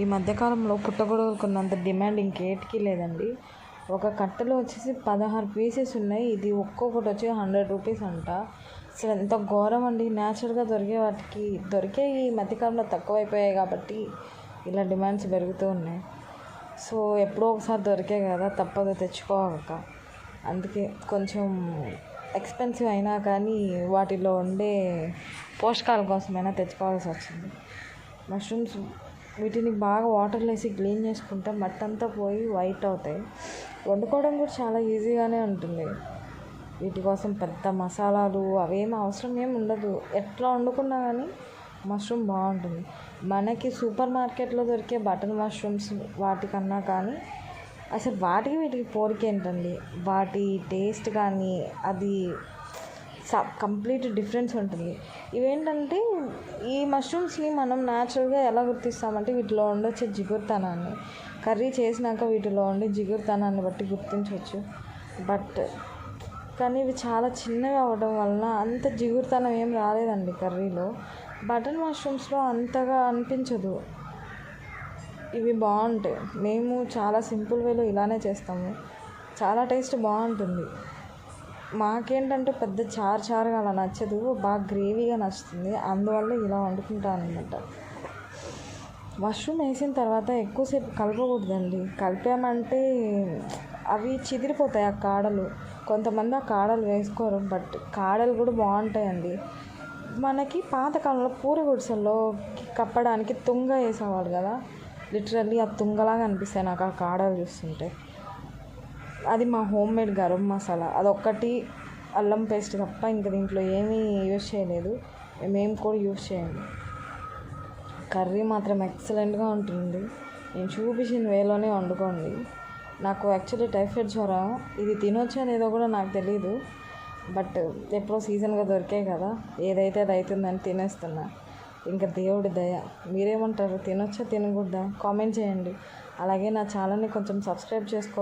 ఈ మధ్యకాలంలో పుట్టగొడుగులకున్నంత డిమాండ్ ఇంకేటికి లేదండి. ఒక కట్టలో వచ్చేసి పదహారు పీసెస్ ఉన్నాయి. ఇది ఒక్కొక్కటి వచ్చి హండ్రెడ్ రూపీస్ అంట. అసలు ఎంత ఘోరం అండి న్యాచురల్గా దొరికే వాటికి దొరికే ఈ మధ్యకాలంలో తక్కువైపోయాయి కాబట్టి ఇలా డిమాండ్స్ పెరుగుతూ ఉన్నాయి. సో ఎప్పుడో ఒకసారి దొరికే కదా తప్పదు తెచ్చుకోక అందుకే కొంచెం ఎక్స్పెన్సివ్ అయినా కానీ వాటిలో ఉండే పోషకాల కోసమైనా తెచ్చుకోవాల్సి వచ్చింది. మష్రూమ్స్ వీటిని బాగా వాటర్లో వేసి క్లీన్ చేసుకుంటే మట్టి అంతా పోయి వైట్ అవుతాయి. వండుకోవడం కూడా చాలా ఈజీగానే ఉంటుంది. వీటి కోసం పెద్ద మసాలాలు అవేం అవసరం ఏమి ఉండదు. ఎట్లా వండుకున్నా కానీ మష్రూమ్ బాగుంటుంది. మనకి సూపర్ మార్కెట్లో దొరికే బటన్ మష్రూమ్స్ వాటికన్నా కానీ అసలు వాటికి వీటికి పోలిక ఏంటండి? వాటి టేస్ట్ కానీ అది కంప్లీట్ డిఫరెన్స్ ఉంటుంది. ఇవేంటంటే ఈ మష్రూమ్స్ని మనం న్యాచురల్గా ఎలా గుర్తిస్తామంటే వీటిలో ఉండొచ్చే జిగురుతనాన్ని. కర్రీ చేసినాక వీటిలో ఉండే జిగురుతనాన్ని బట్టి గుర్తించవచ్చు. బట్ కానీ ఇవి చాలా చిన్నవి అవ్వడం వలన అంత జిగురుతనం ఏం రాలేదండి కర్రీలో. బటన్ మష్రూమ్స్లో అంతగా అనిపించదు. ఇవి బాగుంటాయి. మేము చాలా సింపుల్ వేలో ఇలానే చేస్తాము. చాలా టేస్ట్ బాగుంటుంది. మాకేంటంటే పెద్ద చారు చారుగా అలా నచ్చదు. బాగా గ్రేవీగా నచ్చుతుంది. అందువల్ల ఇలా వండుకుంటాను అనమాట మష్రూమ్ వేసిన తర్వాత ఎక్కువసేపు కలపకూడదండి. కలిపామంటే అవి చిదిరిపోతాయి ఆ కాడలు. కొంతమంది ఆ కాడలు వేసుకోరు. బట్ కాడలు కూడా బాగుంటాయండి. మనకి పాతకాలంలో పూర గుడిసెల్లో కప్పడానికి తుంగ వేసేవాళ్ళు కదా. లిటరల్లీ ఆ తుంగలాగా అనిపిస్తాయి నాకు ఆ కాడలు చూస్తుంటే. అది మా హోమ్ మేడ్ గరం మసాలా. అదొక్కటి అల్లం పేస్ట్ తప్ప ఇంక దీంట్లో ఏమీ యూజ్ చేయలేదు. మేము కూడా యూజ్ చేయండి. కర్రీ మాత్రం ఎక్సలెంట్గా ఉంటుంది. నేను చూపించిన వేలోనే వండుకోండి. నాకు యాక్చువల్లీ టైఫాయిడ్ జ్వరం. ఇది తినొచ్చా లేదో కూడా నాకు తెలియదు బట్ ఎప్పుడో సీజన్గా దొరికాయి కదా. ఏదైతే అది అవుతుందని తినేస్తున్నా. ఇంకా దేవుడి దయ. మీరేమంటారు? తినొచ్చా తినకూడదా? కామెంట్ చేయండి. అలాగే నా ఛానల్ని కొంచెం సబ్స్క్రైబ్ చేసుకోవచ్చు